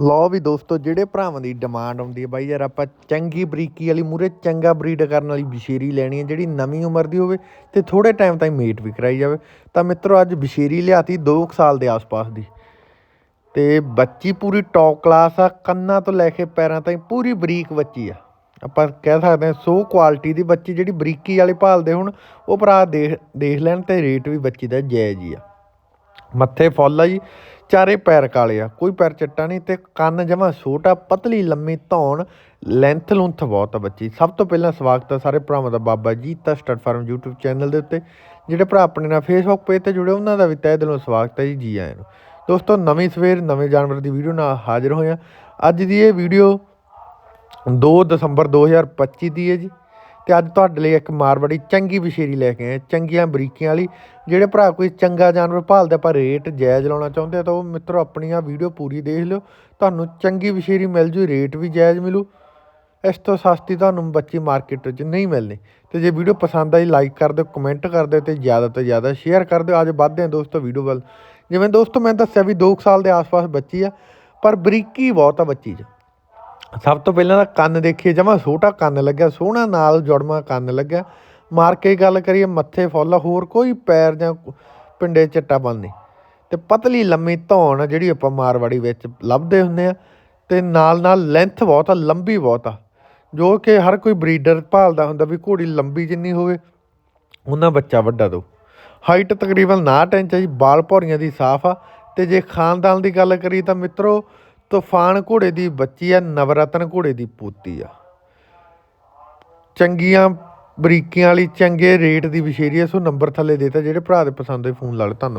ਲਓ ਵੀ ਦੋਸਤੋ, ਜਿਹੜੇ ਭਰਾਵਾਂ ਦੀ ਡਿਮਾਂਡ ਆਉਂਦੀ ਹੈ ਬਾਈ ਯਾਰ, ਆਪਾਂ ਚੰਗੀ ਬਰੀਕੀ ਵਾਲੀ ਮੂਰੇ ਚੰਗਾ ਬਰੀਡ ਕਰਨ ਵਾਲੀ ਬਸ਼ੇਰੀ ਲੈਣੀ ਹੈ, ਜਿਹੜੀ ਨਵੀਂ ਉਮਰ ਦੀ ਹੋਵੇ ਤੇ ਥੋੜੇ ਟਾਈਮ ਤਾਈਂ ਮੇਟ ਵੀ ਕਰਾਈ ਜਾਵੇ। ਤਾਂ ਮਿੱਤਰੋ, ਅੱਜ ਬਸ਼ੇਰੀ ਲਿਆਤੀ 2 ਸਾਲ ਦੇ ਆਸ-ਪਾਸ ਦੀ। ਤੇ ਬੱਚੀ ਪੂਰੀ ਟੌਪ ਕਲਾਸ ਆ, ਕੰਨਾਂ ਤੋਂ ਲੈ ਕੇ ਪੈਰਾਂ ਤਾਈਂ ਪੂਰੀ ਬਰੀਕ ਬੱਚੀ ਆ। ਆਪਾਂ ਕਹਿ ਸਕਦੇ ਹਾਂ, ਸੋ ਕੁਆਲਿਟੀ ਦੀ ਬੱਚੀ ਜਿਹੜੀ ਬਰੀਕੀ ਵਾਲੇ ਭਾਲਦੇ ਹੁਣ, ਉਹ ਭਰਾ ਦੇਖ ਦੇਖ ਲੈਣ ਤੇ ਰੇਟ ਵੀ ਬੱਚੀ ਦਾ ਜਾਇਜ਼ ਹੀ ਆ। ਮੱਥੇ ਫੁੱਲ ਆ ਜੀ, ਚਾਰੇ ਪੈਰ ਕਾਲੇ ਆ, ਕੋਈ ਪੈਰ ਚਿੱਟਾ ਨਹੀਂ ਤੇ ਕੰਨ ਜਮਾ ਛੋਟਾ ਪਤਲੀ ਲੰਮੀ ਧੌਣ ਲੈਂਥ ਲੁੰਥ ਬਹੁਤ ਆ ਬੱਚੀ। ਸਭ ਤੋਂ ਪਹਿਲਾਂ ਸਵਾਗਤ ਆ ਸਾਰੇ ਭਰਾਵਾਂ ਦਾ ਬਾਬਾ ਜੀ ਤਾਂ ਸਟੱਡ ਫਾਰਮ YouTube ਚੈਨਲ ਦੇ ਉੱਤੇ। ਜਿਹੜੇ ਭਰਾ ਆਪਣੇ ਨਾਲ ਫੇਸਬੁੱਕ ਪੇਜ ਤੇ ਜੁੜੇ, ਉਹਨਾਂ ਦਾ ਵੀ ਤਹਿ ਦਿਲੋਂ ਸਵਾਗਤ ਹੈ ਜੀ ਜੀ ਆਇਆਂ ਨੂੰ। ਦੋਸਤੋ, ਨਵੀਂ ਸਵੇਰ, ਨਵੇਂ ਜਾਨਵਰ ਦੀ ਵੀਡੀਓ ਨਾਲ ਹਾਜ਼ਰ ਹੋਏ ਹਾਂ ਅੱਜ ਦੀ ਇਹ ਵੀਡੀਓ 2 ਦਸੰਬਰ 2025 ਦੀ ਹੈ ਜੀ। ਤੇ ਅੱਜ ਤੁਹਾਡੇ ਲਈ ਇੱਕ ਮਾਰਵਾੜੀ ਚੰਗੀ ਵਿਸ਼ੇਰੀ ਲੈ ਕੇ ਆਏ ਚੰਗੀਆਂ ਬਰੀਕੀਆਂ ਵਾਲੀ ਜਿਹੜੇ ਭਰਾ ਕੋਈ ਚੰਗਾ ਜਾਨਵਰ ਭਾਲਦੇ ਪਰ ਰੇਟ ਜਾਇਜ਼ ਲਾਉਣਾ ਚਾਹੁੰਦੇ ਆ ਤਾਂ ਉਹ ਮਿੱਤਰੋ ਆਪਣੀ ਆ ਵੀਡੀਓ ਪੂਰੀ ਦੇਖ ਲਿਓ। ਤੁਹਾਨੂੰ ਚੰਗੀ ਵਿਸ਼ੇਰੀ ਮਿਲ ਜੂ, ਰੇਟ ਵੀ ਜਾਇਜ਼ ਮਿਲੂ। ਇਸ ਤੋਂ ਸਸਤੀ ਤੁਹਾਨੂੰ ਬੱਚੀ ਮਾਰਕੀਟ ਵਿੱਚ ਨਹੀਂ ਮਿਲਣੀ। ਤੇ ਜੇ ਵੀਡੀਓ ਪਸੰਦ ਆਈ ਲਾਈਕ ਕਰ ਦਿਓ ਕਮੈਂਟ ਕਰ ਦਿਓ ਤੇ ਜ਼ਿਆਦਾ ਤੋਂ ਜ਼ਿਆਦਾ ਸ਼ੇਅਰ ਕਰ ਦਿਓ। ਅੱਜ ਵੱਧਦੇ ਹਾਂ ਦੋਸਤੋ ਵੀਡੀਓ ਵੱਲ। ਜਿਵੇਂ ਦੋਸਤੋ, ਮੈਂ ਦੱਸਿਆ ਵੀ 2 ਸਾਲ ਦੇ ਆਸ-ਪਾਸ ਬੱਚੀ ਆ, ਪਰ ਬਰੀਕੀ ਬਹੁਤ ਆ ਬੱਚੀ 'ਚ। ਸਭ ਤੋਂ ਪਹਿਲਾਂ ਤਾਂ ਕੰਨ ਦੇਖੀਏ, ਜਮਾ ਛੋਟਾ ਕੰਨ ਲੱਗਿਆ, ਸੋਹਣਾ ਨਾਲ ਜੁੜਮਾ ਕੰਨ ਲੱਗਿਆ। ਮਾਰ ਕੇ ਗੱਲ ਕਰੀਏ, ਮੱਥੇ ਫੁੱਲ, ਹੋਰ ਕੋਈ ਪੈਰ ਜਾਂ ਪਿੰਡੇ ਚੱਟਾ ਨਹੀਂ। ਤੇ ਪਤਲੀ ਲੰਮੀ ਧੌਣ ਆ ਜਿਹੜੀ ਆਪਾਂ ਮਾਰਵਾੜੀ ਵਿੱਚ ਲੱਭਦੇ ਹੁੰਦੇ ਆ, ਤੇ ਨਾਲ ਨਾਲ ਲੈਂਥ ਬਹੁਤ ਆ, ਲੰਬੀ ਬਹੁਤ ਆ। ਜੋ ਕਿ ਹਰ ਕੋਈ ਬਰੀਡਰ ਭਾਲਦਾ ਹੁੰਦਾ ਵੀ ਘੋੜੀ ਲੰਬੀ ਜਿੰਨੀ ਹੋਵੇ, ਉਹਨਾਂ ਬੱਚਾ ਵੱਡਾ ਦੋ। ਹਾਈਟ ਤਕਰੀਬਨ 59 ਇੰਚ ਹੈ ਜੀ, ਬਾਲ ਭੌਰੀਆਂ ਦੀ ਸਾਫ਼ ਆ। ਤੇ ਜੇ ਖਾਨਦਾਨ ਦੀ ਗੱਲ ਕਰੀ ਤਾਂ ਮਿੱਤਰੋ ਤੂਫਾਨ ਘੋੜੇ ਦੀ ਬੱਚੀ ਆ, ਨਵਰਤਨ ਘੋੜੇ ਦੀ ਪੋਤੀ ਆ। ਚੰਗੀਆਂ ਬਰੀਕੀਆਂ ਵਾਲੀ ਚੰਗੇ ਰੇਟ ਦੀ ਵਿਸ਼ੇਰੀ ਆ, ਸੋ ਨੰਬਰ ਥੱਲੇ ਦੇਤਾ, ਜਿਹੜੇ ਭਰਾ ਦੇ ਪਸੰਦ ਹੋਏ ਫੋਨ ਲਾ ਲਓ, ਧੰਨਵਾਦ।